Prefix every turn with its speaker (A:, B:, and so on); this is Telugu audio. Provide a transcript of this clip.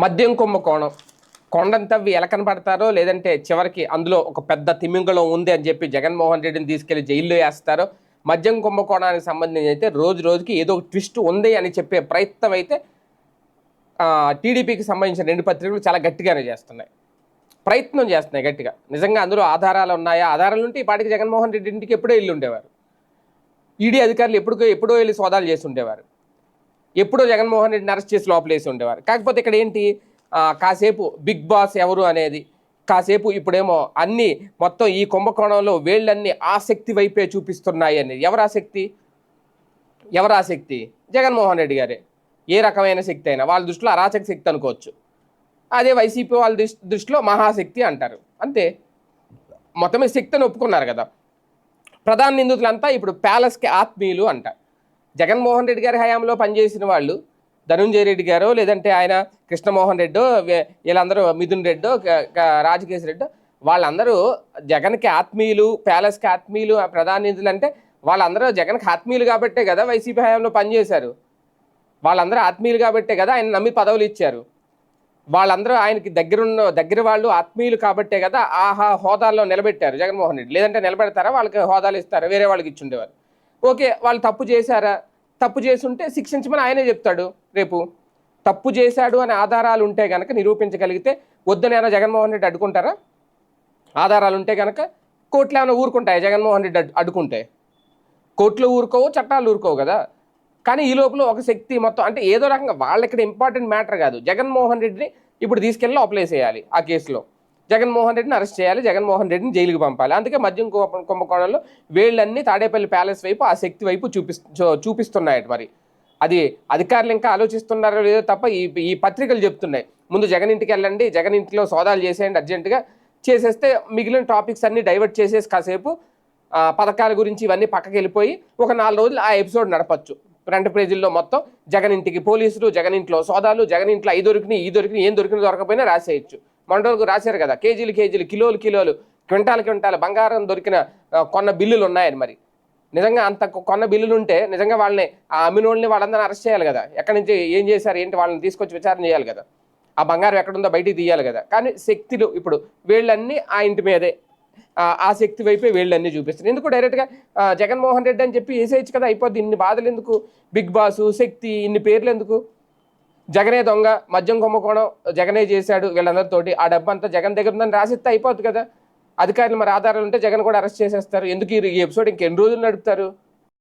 A: మద్యం కుంభకోణం కొండను తవ్వి ఎలకన పడతారో లేదంటే చివరికి అందులో ఒక పెద్ద తిమింగళం ఉంది అని చెప్పి జగన్మోహన్ రెడ్డిని తీసుకెళ్ళి జైల్లో వేస్తారో. మద్యం కుంభకోణానికి సంబంధించి అయితే రోజు రోజుకి ఏదో ఒక ట్విస్ట్ ఉంది అని చెప్పే ప్రయత్నం అయితే టీడీపీకి సంబంధించిన రెండు పత్రికలు చాలా గట్టిగానే చేస్తున్నాయి. ప్రయత్నం చేస్తున్నాయి గట్టిగా. నిజంగా అందులో ఆధారాలు ఉన్నాయా? ఆధారాలు ఉంటే ఈ పాటికి జగన్మోహన్ రెడ్డి ఇంటికి ఎప్పుడో వెళ్ళి ఉండేవారు. ఈడీ అధికారులు ఎప్పుడుకో ఎప్పుడో వెళ్ళి సోదాలు చేసి ఉండేవారు. ఎప్పుడో జగన్మోహన్ రెడ్డిని అరెస్ట్ చేసి లోపలేసి ఉండేవారు. కాకపోతే ఇక్కడ ఏంటి? కాసేపు బిగ్ బాస్ ఎవరు అనేది కాసేపు ఇప్పుడేమో అన్ని మొత్తం ఈ కుంభకోణంలో వేళ్ళన్నీ ఆసక్తి వైపే చూపిస్తున్నాయి అనేది. ఎవరు ఆసక్తి? ఎవరు ఆసక్తి? జగన్మోహన్ రెడ్డి గారే. ఏ రకమైన శక్తి అయినా. వాళ్ళ దృష్టిలో అరాచక శక్తి అనుకోవచ్చు. అదే వైసీపీ వాళ్ళ దృష్టి దృష్టిలో మహాశక్తి అంటారు. అంతే. మొత్తమే శక్తిని ఒప్పుకున్నారు కదా. ప్రధాన నిందితులంతా ఇప్పుడు ప్యాలెస్కి ఆత్మీయులు అంటారు జగన్మోహన్ రెడ్డి గారి హయాంలో పనిచేసిన వాళ్ళు ధనుంజయ రెడ్డి గారు లేదంటే ఆయన కృష్ణమోహన్ రెడ్డో వీళ్ళందరూ మిథున్ రెడ్డో క- రాజకేశ్ రెడ్డో వాళ్ళందరూ జగన్కి ఆత్మీయులు ప్యాలెస్కి ఆత్మీయులు ఆ అంటే వాళ్ళందరూ జగన్కి ఆత్మీయులు కాబట్టే కదా వైసీపీ హయాంలో పనిచేశారు. వాళ్ళందరూ ఆత్మీయులు కాబట్టే కదా ఆయన నమ్మి పదవులు ఇచ్చారు. వాళ్ళందరూ ఆయనకి దగ్గరున్న దగ్గర వాళ్ళు ఆత్మీయులు కాబట్టే కదా ఆహా హోదాల్లో నిలబెట్టారు జగన్మోహన్ రెడ్డి. లేదంటే నిలబెడతారా వాళ్ళకి హోదాలు ఇస్తారా వేరే వాళ్ళకి ఇచ్చుండేవారు ఓకే వాళ్ళు తప్పు చేశారా? తప్పు చేసుంటే శిక్షించమని ఆయనే చెప్తాడు రేపు. తప్పు చేశాడు అనే ఆధారాలు ఉంటే కనుక నిరూపించగలిగితే వద్దనైనా జగన్మోహన్ రెడ్డి అడ్డుకుంటారా? ఆధారాలు ఉంటే కనుక కోర్టులు ఏమైనా ఊరుకుంటాయి జగన్మోహన్ రెడ్డి అడ్డు- అడ్డుకుంటే? కోర్టులు ఊరుకోవు చట్టాలు ఊరుకోవు కదా. కానీ ఈ లోపల ఒక శక్తి మొత్తం అంటే ఏదో రకంగా వాళ్ళకి ఇక్కడ ఇంపార్టెంట్ మ్యాటర్ కాదు. జగన్మోహన్ రెడ్డిని ఇప్పుడు తీసుకెళ్ళి లోపలేసేయాలి ఆ కేసులో. జగన్మోహన్ రెడ్డిని అరెస్ట్ చేయాలి జగన్మోహన్ రెడ్డిని జైలుకి పంపాలి. అందుకే మద్యం కుంభకోణంలో వేళ్ళన్నీ తాడేపల్లి ప్యాలెస్ వైపు ఆ శక్తి వైపు చూపి చూ- చూపిస్తున్నాయట మరి. అది అధికారులు ఇంకా ఆలోచిస్తున్నారో లేదో తప్ప ఈ ఈ పత్రికలు చెప్తున్నాయి. ముందు జగన్ ఇంటికి వెళ్ళండి జగన్ ఇంటిలో సోదాలు చేసేయండి అర్జెంటుగా. చేసేస్తే మిగిలిన టాపిక్స్ అన్ని డైవర్ట్ చేసేసి కాసేపు పథకాల గురించి ఇవన్నీ పక్కకి వెళ్ళిపోయి ఒక నాలుగు రోజులు ఆ ఎపిసోడ్ నడపచ్చు. ఫ్రంట్ పేజీల్లో మొత్తం జగన్ ఇంటికి పోలీసులు జగన్ ఇంట్లో సోదాలు జగన్ ఇంట్లో అవి దొరికినాయి ఈ దొరికినాయి ఏం దొరికినా దొరకపోయినా రాసేయచ్చు. మొన్న రాశారు కదా కేజీలు కేజీలు కిలోలు కిలోలు క్వింటాల్ క్వింటాల్ బంగారం దొరికిన కొన్న బిల్లులు ఉన్నాయని మరి. నిజంగా అంత కొన్న బిల్లులు ఉంటే నిజంగా వాళ్ళని ఆ అమ్మినోళ్ళని వాళ్ళందరినీ అరెస్ట్ చేయాలి కదా. ఎక్కడి నుంచి ఏం చేశారు ఏంటి వాళ్ళని తీసుకొచ్చి విచారణ చేయాలి కదా. ఆ బంగారం ఎక్కడుందో బయటికి తీయాలి కదా. కానీ శక్తులు ఇప్పుడు వీళ్ళన్నీ ఆ ఇంటి మీదే ఆ శక్తి వైపే వీళ్ళన్నీ చూపిస్తారు ఎందుకు డైరెక్ట్గా జగన్మోహన్ రెడ్డి అని చెప్పి వేసేయచ్చు కదా అయిపోద్ది. ఇన్ని బాధలు ఎందుకు? బిగ్ బాసు శక్తి ఇన్ని పేర్లు ఎందుకు? జగనే దొంగ మద్యం కుంభకోణం జగనే చేశాడు వీళ్ళందరితోటి. ఆ డబ్బు అంతా జగన్ దగ్గర ఉందని రాసిస్తే అయిపోద్ది కదా. అధికారులు మరి ఆధారాలు ఉంటే జగన్ కూడా అరెస్ట్ చేసేస్తారు. ఎందుకు ఈ- ఈ ఎపిసోడ్ ఇంకెన్ని రోజులు నడుపుతారు?